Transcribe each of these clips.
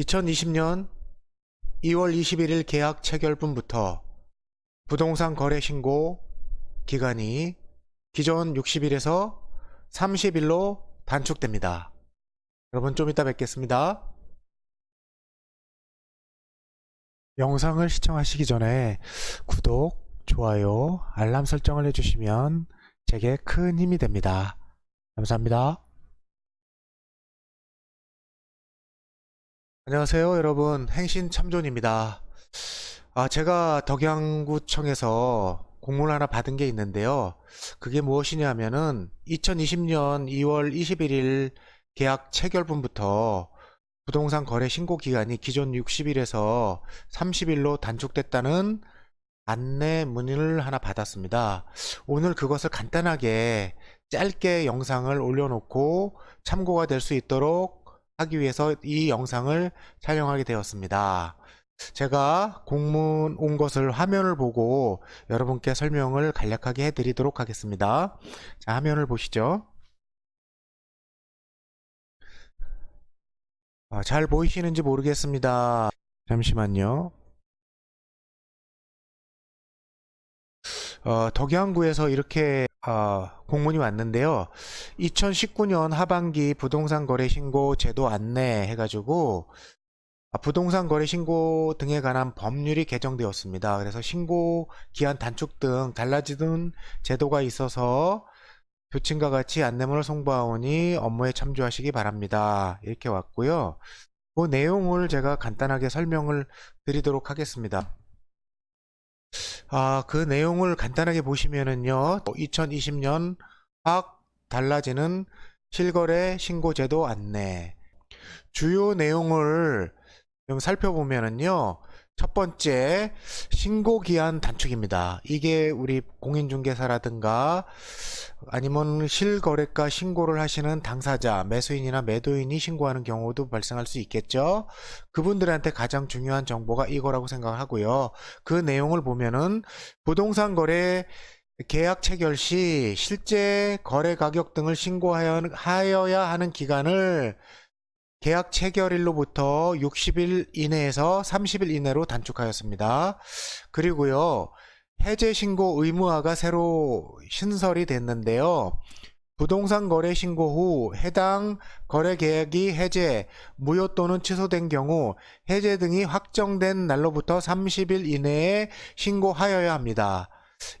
2020년 2월 21일 계약 체결분부터 부동산 거래 신고 기간이 기존 60일에서 30일로 단축됩니다. 여러분 좀 이따 뵙겠습니다. 영상을 시청하시기 전에 구독, 좋아요, 알람 설정을 해주시면 제게 큰 힘이 됩니다. 감사합니다. 안녕하세요, 여러분. 행신 참존입니다. 아, 제가 덕양구청에서 공문을 하나 받은 게 있는데요. 그게 무엇이냐면은 2020년 2월 21일 계약 체결분부터 부동산 거래 신고 기간이 기존 60일에서 30일로 단축됐다는 안내 문의를 하나 받았습니다. 오늘 그것을 간단하게 짧게 영상을 올려놓고 참고가 될 수 있도록 하기 위해서 이 영상을 촬영하게 되었습니다. 제가 공문 온 것을 화면을 보고 여러분께 설명을 간략하게 해드리도록 하겠습니다. 자, 화면을 보시죠. 아, 잘 보이시는지 모르겠습니다. 잠시만요. 어, 덕양구에서 이렇게 어, 공문이 왔는데요. 2019년 하반기 부동산 거래 신고 제도 안내 해가지고 아, 부동산 거래 신고 등에 관한 법률이 개정되었습니다. 그래서 신고 기한 단축 등 달라지는 제도가 있어서 교침과 같이 안내문을 송부하오니 업무에 참조하시기 바랍니다. 이렇게 왔고요. 그 내용을 제가 간단하게 설명을 드리도록 하겠습니다. 아, 그 내용을 간단하게 보시면은요, 2020년 확 달라지는 실거래 신고제도 안내. 주요 내용을 좀 살펴보면은요, 첫 번째, 신고 기한 단축입니다. 이게 우리 공인중개사라든가 아니면 실거래가 신고를 하시는 당사자, 매수인이나 매도인이 신고하는 경우도 발생할 수 있겠죠. 그분들한테 가장 중요한 정보가 이거라고 생각하고요. 그 내용을 보면은 부동산 거래 계약 체결 시 실제 거래 가격 등을 신고하여야 하는 기간을 계약 체결일로부터 60일 이내에서 30일 이내로 단축하였습니다. 그리고요, 해제 신고 의무화가 새로 신설이 됐는데요. 부동산 거래 신고 후 해당 거래 계약이 해제, 무효 또는 취소된 경우 해제 등이 확정된 날로부터 30일 이내에 신고하여야 합니다.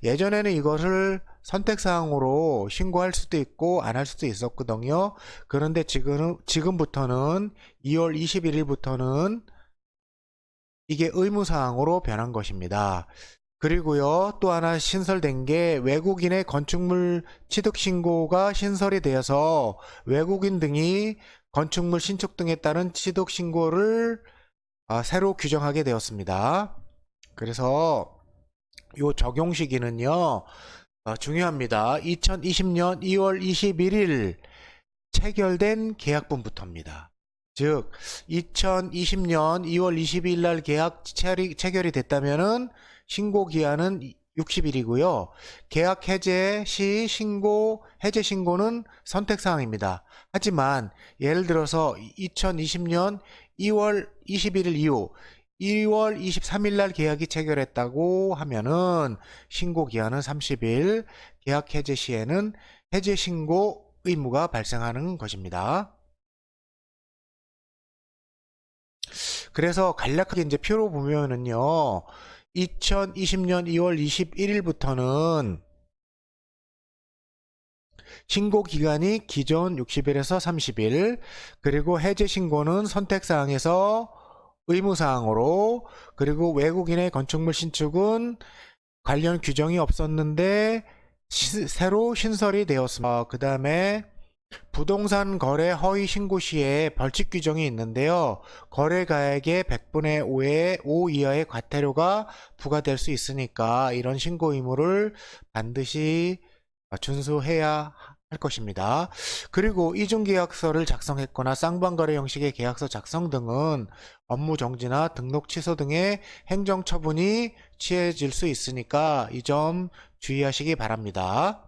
예전에는 이것을 선택사항으로 신고할 수도 있고 안 할 수도 있었거든요. 그런데 지금, 지금부터는 2월 21일부터는 이게 의무사항으로 변한 것입니다. 그리고요, 또 하나 신설된 게 외국인의 건축물 취득 신고가 신설이 되어서 외국인 등이 건축물 신축 등에 따른 취득 신고를 아, 새로 규정하게 되었습니다. 그래서 요 적용 시기는요, 어, 중요합니다. 2020년 2월 21일 체결된 계약분부터입니다. 즉, 2020년 2월 22일 날 계약 체결이, 됐다면은 신고 기한은 60일이고요. 계약 해제 시 신고, 해제 신고는 선택 사항입니다. 하지만 예를 들어서 2020년 2월 21일 이후 2월 23일 날 계약이 체결했다고 하면은 신고 기한은 30일, 계약 해제 시에는 해제 신고 의무가 발생하는 것입니다. 그래서 간략하게 이제 표로 보면은요. 2020년 2월 21일부터는 신고 기간이 기존 60일에서 30일, 그리고 해제 신고는 선택 사항에서 의무사항으로 그리고 외국인의 건축물 신축은 관련 규정이 없었는데 시, 새로 신설이 되었습니다. 그 다음에 부동산 거래 허위 신고 시에 벌칙 규정이 있는데요. 거래 가액의 100분의 5의 5 이하의 과태료가 부과될 수 있으니까 이런 신고 의무를 반드시 준수해야 할 것입니다. 그리고 이중계약서를 작성했거나 쌍방거래 형식의 계약서 작성 등은 업무 정지나 등록 취소 등의 행정처분이 취해질 수 있으니까 이 점 주의하시기 바랍니다.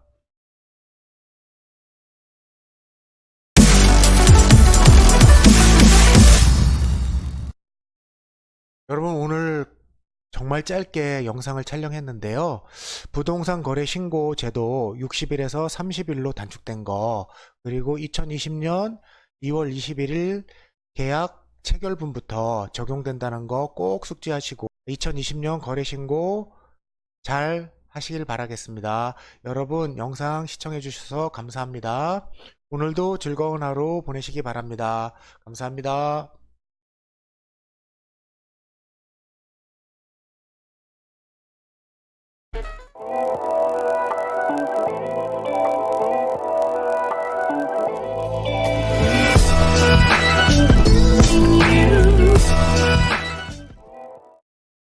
여러분 오늘 정말 짧게 영상을 촬영했는데요. 부동산 거래 신고 제도 60일에서 30일로 단축된 거, 그리고 2020년 2월 21일 계약 체결분부터 적용된다는 거 꼭 숙지하시고 2020년 거래 신고 잘 하시길 바라겠습니다. 여러분 영상 시청해 주셔서 감사합니다. 오늘도 즐거운 하루 보내시기 바랍니다. 감사합니다.